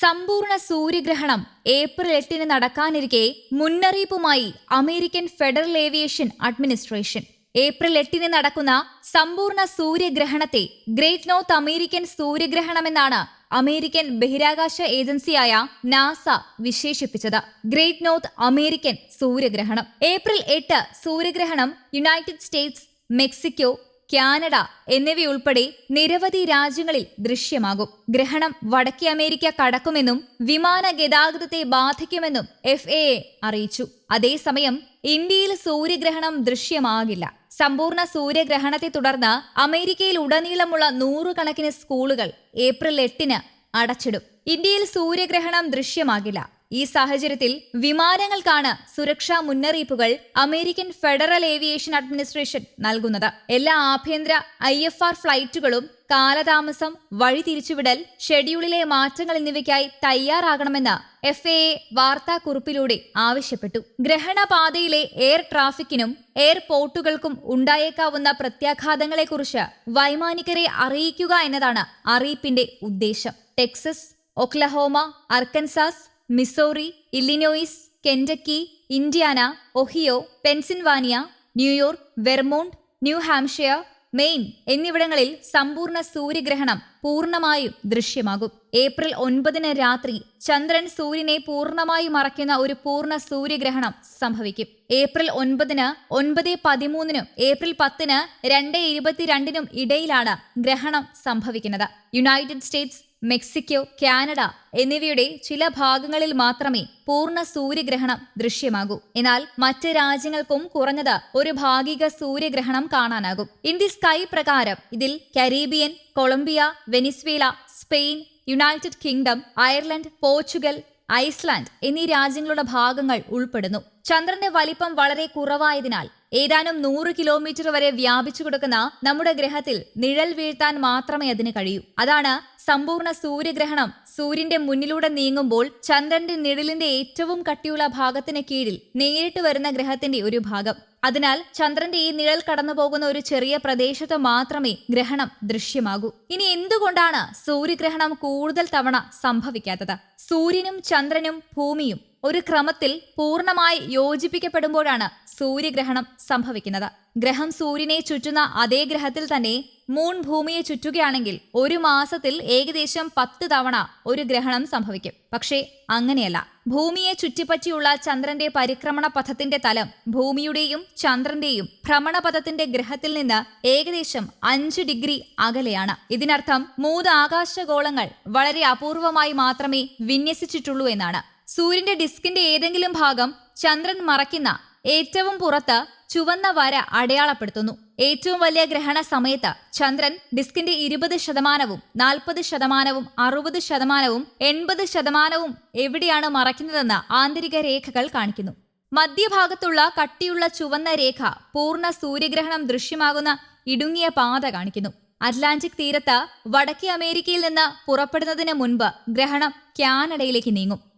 സമ്പൂർണ സൂര്യഗ്രഹണം ഏപ്രിൽ എട്ടിന് നടക്കാനിരിക്കെ മുന്നറിയിപ്പുമായി American Federal Aviation Administration. April എട്ടിന് നടക്കുന്ന സമ്പൂർണ സൂര്യഗ്രഹണത്തെ ഗ്രേറ്റ് നോർത്ത് അമേരിക്കൻ സൂര്യഗ്രഹണമെന്നാണ് അമേരിക്കൻ ബഹിരാകാശ ഏജൻസിയായ നാസ വിശേഷിപ്പിച്ചത്. ഗ്രേറ്റ് നോർത്ത് അമേരിക്കൻ സൂര്യഗ്രഹണം. ഏപ്രിൽ എട്ട് സൂര്യഗ്രഹണം യുണൈറ്റഡ് സ്റ്റേറ്റ്സ് മെക്സിക്കോ കാനഡ എന്നിവയുൾപ്പെടെ നിരവധി രാജ്യങ്ങളിൽ ദൃശ്യമാകും. ഗ്രഹണം വടക്കേ അമേരിക്ക കടക്കുമെന്നും വിമാന ഗതാഗതത്തെ ബാധിക്കുമെന്നും എഫ് എ അറിയിച്ചു. അതേസമയം ഇന്ത്യയിൽ സൂര്യഗ്രഹണം ദൃശ്യമാകില്ല. സമ്പൂർണ സൂര്യഗ്രഹണത്തെ തുടർന്ന് അമേരിക്കയിൽ ഉടനീളമുള്ള നൂറുകണക്കിന് സ്കൂളുകൾ ഏപ്രിൽ എട്ടിന് അടച്ചിടും. ഇന്ത്യയിൽ സൂര്യഗ്രഹണം ദൃശ്യമാകില്ല. ഈ സാഹചര്യത്തിൽ വിമാനങ്ങൾക്കാണ് സുരക്ഷാ മുന്നറിയിപ്പുകൾ അമേരിക്കൻ ഫെഡറൽ ഏവിയേഷൻ അഡ്മിനിസ്ട്രേഷൻ നൽകുന്നത്. എല്ലാ ആഭ്യന്തര ഐ എഫ് ആർ ഫ്ലൈറ്റുകളും കാലതാമസം വഴിതിരിച്ചുവിടൽ ഷെഡ്യൂളിലെ മാറ്റങ്ങൾ എന്നിവയ്ക്കായി തയ്യാറാകണമെന്ന് എഫ് എ വാർത്താക്കുറിപ്പിലൂടെ ആവശ്യപ്പെട്ടു. ഗ്രഹണപാതയിലെ എയർ ട്രാഫിക്കിനും എയർപോർട്ടുകൾക്കും ഉണ്ടായേക്കാവുന്ന പ്രത്യാഘാതങ്ങളെക്കുറിച്ച് വൈമാനികരെ അറിയിക്കുക എന്നതാണ് അറിയിപ്പിന്റെ ഉദ്ദേശം. Texas Oklahoma Arkansas Missouri Illinois Kentucky Indiana Ohio Pennsylvania New York Vermont New Hampshire Maine എന്നിവിടങ്ങളിൽ സമ്പൂർണ സൂര്യഗ്രഹണം. പൂർണമായും ദൃശ്യമാകും. ഏപ്രിൽ ഒൻപതിന് രാത്രി ചന്ദ്രൻ സൂര്യനെ പൂർണമായി മറയ്ക്കുന്ന ഒരു പൂർണ സൂര്യഗ്രഹണം സംഭവിക്കും. ഏപ്രിൽ ഒൻപതിന് ഒൻപത് പതിമൂന്നിനും ഏപ്രിൽ പത്തിന് രണ്ട് ഇരുപത്തിരണ്ടിനും ഇടയിലാണ് ഗ്രഹണം സംഭവിക്കുന്നത്. യുണൈറ്റഡ് സ്റ്റേറ്റ്സ് മെക്സിക്കോ കാനഡ എന്നിവയുടെ ചില ഭാഗങ്ങളിൽ മാത്രമേ പൂർണ സൂര്യഗ്രഹണം ദൃശ്യമാകൂ. എന്നാൽ മറ്റ് രാജ്യങ്ങൾക്കും കുറഞ്ഞത് ഒരു ഭാഗിക സൂര്യഗ്രഹണം കാണാനാകും. ഇൻ ദി സ്കൈ പ്രകാരം ഇതിൽ Caribbean Colombia Venezuela Spain United Kingdom Ireland Portugal Iceland എന്നീ രാജ്യങ്ങളുടെ ഭാഗങ്ങൾ ഉൾപ്പെടുന്നു. ചന്ദ്രന്റെ വലിപ്പം വളരെ കുറവായതിനാൽ ഏതാനും നൂറ് കിലോമീറ്റർ വരെ വ്യാപിച്ചു കൊടുക്കുന്ന നമ്മുടെ ഗ്രഹത്തിൽ നിഴൽ വീഴ്ത്താൻ മാത്രമേ അതിന് കഴിയൂ. അതാണ് സമ്പൂർണ സൂര്യഗ്രഹണം. സൂര്യന്റെ മുന്നിലൂടെ നീങ്ങുമ്പോൾ ചന്ദ്രന്റെ നിഴലിന്റെ ഏറ്റവും കട്ടിയുള്ള ഭാഗത്തിന് കീഴിൽ നേരിട്ട് വരുന്ന ഗ്രഹത്തിന്റെ ഒരു ഭാഗം. അതിനാൽ ചന്ദ്രന്റെ ഈ നിഴൽ കടന്നു പോകുന്ന ഒരു ചെറിയ പ്രദേശത്ത് മാത്രമേ ഗ്രഹണം ദൃശ്യമാകൂ. ഇനി എന്തുകൊണ്ടാണ് സൂര്യഗ്രഹണം കൂടുതൽ തവണ സംഭവിക്കാത്തത്? സൂര്യനും ചന്ദ്രനും ഭൂമിയും ഒരു ക്രമത്തിൽ പൂർണമായി യോജിപ്പിക്കപ്പെടുമ്പോഴാണ് സൂര്യഗ്രഹണം സംഭവിക്കുന്നത്. ഗ്രഹം സൂര്യനെ ചുറ്റുന്ന അതേ ഗ്രഹത്തിൽ തന്നെ മൂൺ ഭൂമിയെ ചുറ്റുകയാണെങ്കിൽ ഒരു മാസത്തിൽ ഏകദേശം പത്ത് തവണ ഒരു ഗ്രഹണം സംഭവിക്കും. പക്ഷേ അങ്ങനെയല്ല. ഭൂമിയെ ചുറ്റിപ്പറ്റിയുള്ള ചന്ദ്രന്റെ പരിക്രമണ പഥത്തിന്റെ തലം ഭൂമിയുടെയും ചന്ദ്രന്റെയും ഭ്രമണപഥത്തിന്റെ ഗ്രഹത്തിൽ നിന്ന് ഏകദേശം അഞ്ച് ഡിഗ്രി അകലെയാണ്. ഇതിനർത്ഥം മൂന്ന് ആകാശഗോളങ്ങൾ വളരെ അപൂർവമായി മാത്രമേ വിന്യസിച്ചിട്ടുള്ളൂ എന്നാണ്. സൂര്യന്റെ ഡിസ്കിന്റെ ഏതെങ്കിലും ഭാഗം ചന്ദ്രൻ മറയ്ക്കുന്ന ഏറ്റവും പുറത്ത് ചുവന്ന വര അടയാളപ്പെടുത്തുന്നു. ഏറ്റവും വലിയ ഗ്രഹണ സമയത്ത് ചന്ദ്രൻ ഡിസ്കിന്റെ ഇരുപത് ശതമാനവും നാൽപ്പത് ശതമാനവും അറുപത് ശതമാനവും എൺപത് ശതമാനവും എവിടെയാണ് മറയ്ക്കുന്നതെന്ന് ആന്തരിക രേഖകൾ കാണിക്കുന്നു. മധ്യഭാഗത്തുള്ള കട്ടിയുള്ള ചുവന്ന രേഖ പൂർണ സൂര്യഗ്രഹണം ദൃശ്യമാകുന്ന ഇടുങ്ങിയ പാത കാണിക്കുന്നു. അറ്റ്ലാന്റിക് തീരത്ത് വടക്കേ അമേരിക്കയിൽ നിന്ന് പുറപ്പെടുന്നതിന് മുൻപ് ഗ്രഹണം കാനഡയിലേക്ക് നീങ്ങും.